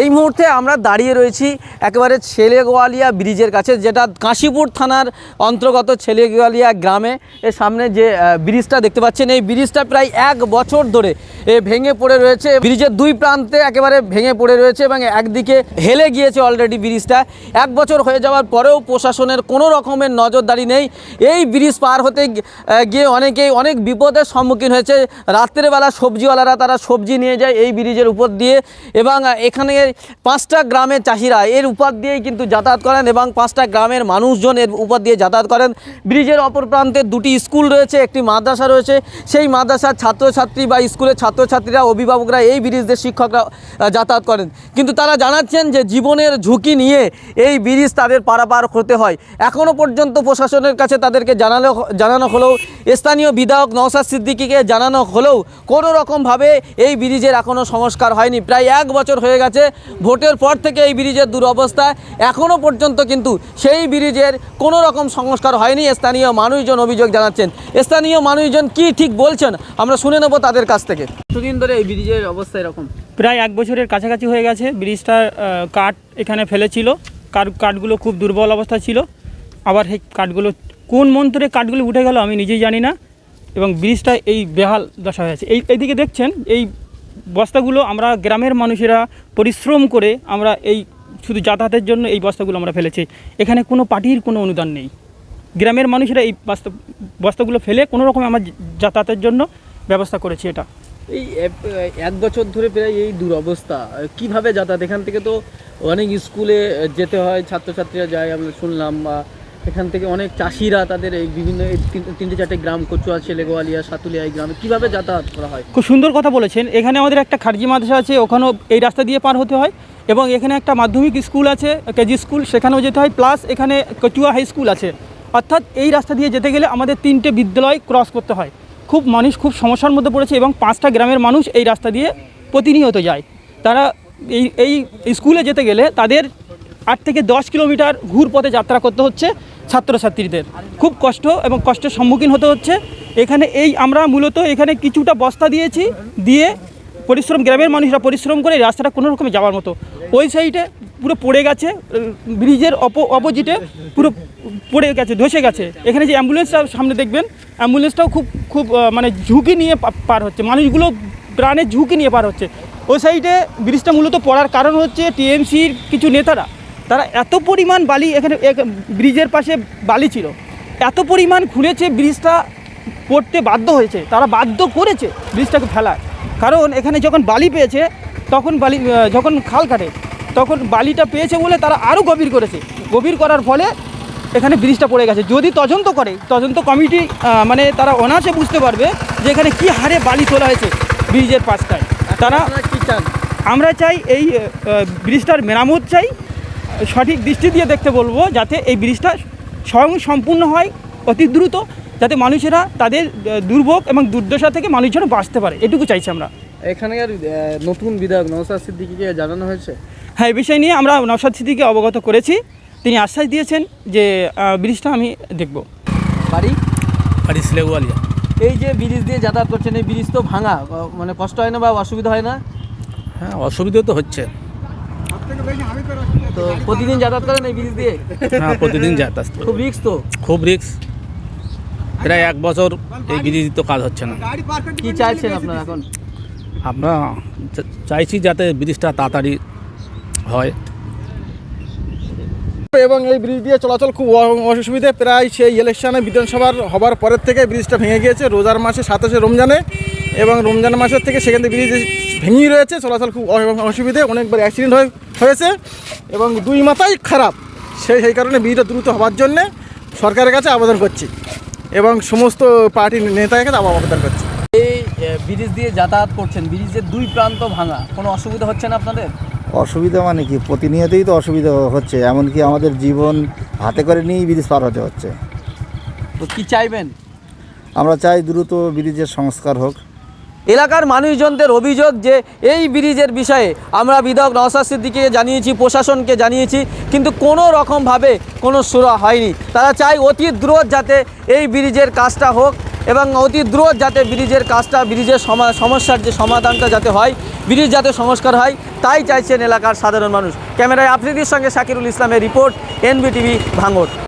এই মুহূর্তে আমরা দাঁড়িয়ে রয়েছি একেবারে ছেলেগোয়ালিয়া ব্রিজের কাছে, যেটা কাশীপুর থানার অন্তর্গত ছেলেগোয়ালিয়া গ্রামে। এর সামনে যে ব্রিজটা দেখতে পাচ্ছেন, এই ব্রিজটা প্রায় এক বছর ধরে এ ভেঙে পড়ে রয়েছে। ব্রিজের দুই প্রান্তে একেবারে ভেঙে পড়ে রয়েছে এবং একদিকে হেলে গিয়েছে অলরেডি ব্রিজটা। এক বছর হয়ে যাওয়ার পরেও প্রশাসনের কোনো রকমের নজরদারি নেই। এই ব্রিজ পার হতে গিয়ে অনেকেই অনেক বিপদের সম্মুখীন হয়েছে। রাত্রেবেলা সবজিওয়ালারা তারা সবজি নিয়ে যায় এই ব্রিজের উপর দিয়ে এবং এখানে পাঁচটা গ্রামের চাষিরা এর উপর দিয়েই কিন্তু যাতায়াত করেন এবং পাঁচটা গ্রামের মানুষজন এর উপর দিয়ে যাতায়াত করেন। ব্রিজের অপর প্রান্তে দুটি স্কুল রয়েছে, একটি মাদ্রাসা রয়েছে। সেই মাদ্রাসার ছাত্রছাত্রী বা স্কুলের ছাত্রছাত্রীরা, অভিভাবকরা, এই ব্রিজ দিয়ে শিক্ষকরা যাতায়াত করেন। কিন্তু তারা জানাচ্ছেন যে জীবনের ঝুঁকি নিয়ে এই ব্রিজ তাদের পারাপার হতে হয়। এখনও পর্যন্ত প্রশাসনের কাছে তাদেরকে জানানো জানানো হলেও, স্থানীয় বিধায়ক নওসাদ সিদ্দিকিকে জানানো হলেও কোনো রকমভাবে এই ব্রিজের এখনও সংস্কার হয়নি। প্রায় এক বছর হয়ে গেছে ভোটের পর থেকে এই ব্রিজের দুরবস্থা এখনও পর্যন্ত কিন্তু সেই ব্রিজের কোনো রকম সংস্কার হয়নি। স্থানীয় মানুষজন অভিযোগ জানাচ্ছেন। স্থানীয় মানুষজন কি ঠিক বলছেন? আমরা শুনে নেব তাদের কাছ থেকে। কতদিন ধরে এই ব্রিজের অবস্থা এরকম? প্রায় এক বছরের কাছাকাছি হয়ে গেছে। ব্রিজটা কাঠ এখানে ফেলেছিল। কাঠ কাঠগুলো খুব দুর্বল অবস্থা ছিল। আবার সেই কাঠগুলো, কোন মন্ত্রে কাঠগুলো উঠে গেল আমি নিজেই জানি না। এবং ব্রিজটা এই বেহাল দশা হয়ে আছে। এই, এইদিকে দেখছেন, এই বস্তাগুলো আমরা গ্রামের মানুষেরা পরিশ্রম করে আমরা এই শুধু যাতায়াতের জন্য এই বস্তাগুলো আমরা ফেলেছি। এখানে কোনো পার্টির কোনো অনুদান নেই। গ্রামের মানুষেরা এই বস্তা বস্তাগুলো ফেলে কোনো রকম আমার যাতায়াতের জন্য ব্যবস্থা করেছি এটা। এই এক- বছর ধরে প্রায় এই দুরবস্থা। কীভাবে যাতায়াত? এখান থেকে তো অনেক স্কুলে যেতে হয়, ছাত্রছাত্রীরা যায়, আমরা শুনলাম, বা এখান থেকে অনেক চাষিরা তাদের এই বিভিন্ন তিনটে চারটে গ্রাম, কচুয়া ছেলে গোয়ালিয়া সাতুলিয়া এই গ্রামে কীভাবে যাতায়াত করা হয়? খুব সুন্দর কথা বলেছেন। এখানে আমাদের একটা খারজি মাদ্রাসা আছে, ওখানেও এই রাস্তা দিয়ে পার হতে হয়। এবং এখানে একটা মাধ্যমিক স্কুল আছে, কেজি স্কুল, সেখানেও যেতে হয়। প্লাস এখানে কচুয়া হাই স্কুল আছে। অর্থাৎ এই রাস্তা দিয়ে যেতে গেলে আমাদের তিনটে বিদ্যালয় ক্রস করতে হয়। খুব মানুষ খুব সমস্যার মধ্যে পড়েছে এবং পাঁচটা গ্রামের মানুষ এই রাস্তা দিয়ে প্রতিনিয়ত যায়। তারা এই এই স্কুলে যেতে গেলে তাদের আট থেকে দশ কিলোমিটার ঘুর পথে যাত্রা করতে হচ্ছে। ছাত্রছাত্রীদের। খুব কষ্ট এবং কষ্টের সম্মুখীন হতে হচ্ছে। এখানে এই আমরা মূলত এখানে কিছুটা বস্তা দিয়েছি, দিয়ে পরিশ্রম, গ্রামের মানুষরা পরিশ্রম করে রাস্তাটা কোনো রকমে যাওয়ার মতো। ওই সাইডে পুরো পড়ে গেছে, ব্রিজের অপ, অপোজিটে পুরো পড়ে গেছে, ধসে গেছে। এখানে যে অ্যাম্বুলেন্সটা সামনে দেখবেন অ্যাম্বুলেন্সটাও খুব খুব মানে ঝুঁকি নিয়ে পার হচ্ছে। মানুষগুলো প্রাণের ঝুঁকি নিয়ে পার হচ্ছে। ওই সাইডে ব্রিজটা মূলত পড়ার কারণ হচ্ছে টিএমসির কিছু নেতারা তারা এত পরিমাণ বালি এখানে ব্রিজের পাশে বালি ছিল। এত পরিমাণ খুলেছে ব্রিজটা পড়তে বাধ্য হয়েছে। তারা বাধ্য করেছে ব্রিজটাকে ফেলার। কারণ এখানে যখন বালি পেয়েছে তখন বালি যখন খাল কাটে তখন বালিটা পেয়েছে বলে তারা আরও গভীর করেছে। গভীর করার ফলে এখানে ব্রিজটা পড়ে গেছে। যদি তদন্ত করে তদন্ত কমিটি মানে তারা অনায়াসে বুঝতে পারবে যে এখানে কী হারে বালি তোলা হয়েছে ব্রিজের পাশটায়। তারা আপনারা কি চান? আমরা চাই এই ব্রিজটার মেরামত চাই। সঠিক দৃষ্টি দিয়ে দেখতে বলব যাতে এই ব্রিজটা স্বয়ং সম্পূর্ণ হয় অতি দ্রুত যাতে মানুষেরা তাদের দুর্ভোগ এবং দুর্দশা থেকে মানুষ যেন বাঁচতে পারে। এটুকু চাইছি আমরা। এখানে আর নতুন বিধায়ক নওসাদ সিদ্দিকিকে জানানো হয়েছে? হ্যাঁ এই বিষয় নিয়ে আমরা নওশাদ সিদ্দিকে অবগত করেছি। তিনি আশ্বাস দিয়েছেন যে ব্রিজটা আমি দেখব। বাড়ি? বাড়ি সিলেগুয়ালিয়া। এই যে ব্রিজ দিয়ে যাতায়াত করছেন এই ব্রিজ তো ভাঙা। মানে কষ্ট হয় না বা অসুবিধা হয় না? হ্যাঁ অসুবিধা তো হচ্ছে। তো প্রতিদিন যাতায়াত করেন এই ব্রিজ দিয়ে? হ্যাঁ প্রতিদিন যাতায়াত খুব রিস্ক তো। খুব রিক্স প্রায় এক বছর এই ব্রিজ তো কাজ হচ্ছে না। কি চাইছেন আপনারা এখন? আমরা চাইছি যাতে ব্রিজটা তাড়াতাড়ি হয়। এবং এই ব্রিজ দিয়ে চলাচল খুব অসুবিধে। প্রায় সেই ইলেকশনে বিধানসভার হবার পরের থেকে ব্রিজটা ভেঙে গিয়েছে। রোজার মাসে সাতাশে রমজানে এবং রমজান মাসের থেকে সেখান থেকে ব্রিজ ভেঙেই রয়েছে চলাচল খুব অসুবিধে অনেকবার অ্যাক্সিডেন্ট হয়ে হয়েছে এবং দুই মাথাই খারাপ। সেই সেই কারণে ব্রিজটা দ্রুত হওয়ার জন্যে সরকারের কাছে আবেদন করছি এবং সমস্ত পার্টির নেতাদের কাছে আবেদন করছি। এই ব্রিজ দিয়ে যাতায়াত করছেন ব্রিজের দুই প্রান্ত ভাঙা কোনো অসুবিধা হচ্ছে না আপনাদের? অসুবিধা মানে কি? প্রতিনিয়তই তো অসুবিধা হচ্ছে এমনকি আমাদের জীবন হাতে করে নিয়েই ব্রিজ পার হতে হচ্ছে। তো কী চাইবেন? আমরা চাই দ্রুত ব্রিজের সংস্কার হোক। এলাকার মানুষজনদের অভিযোগ যে এই ব্রিজের বিষয়ে আমরা বিধায়ক নওসাদ সিদ্দিকিকে জানিয়েছি, প্রশাসনকে জানিয়েছি, কিন্তু কোনো রকমভাবে কোনো সুরা হয়নি। তারা চায় অতি দ্রুত যাতে এই ব্রিজের কাজটা হোক এবং অতি দ্রুত যাতে ব্রিজের কাজটা, ব্রিজের সমস্যার যে সমাধানটা যাতে হয়, ব্রিজ যাতে সংস্কার হয়, তাই চাইছেন এলাকার সাধারণ মানুষ। ক্যামেরায় আফ্রিদির সঙ্গে শাকিরুল ইসলামের রিপোর্ট, এনবিটিভি ভাঙর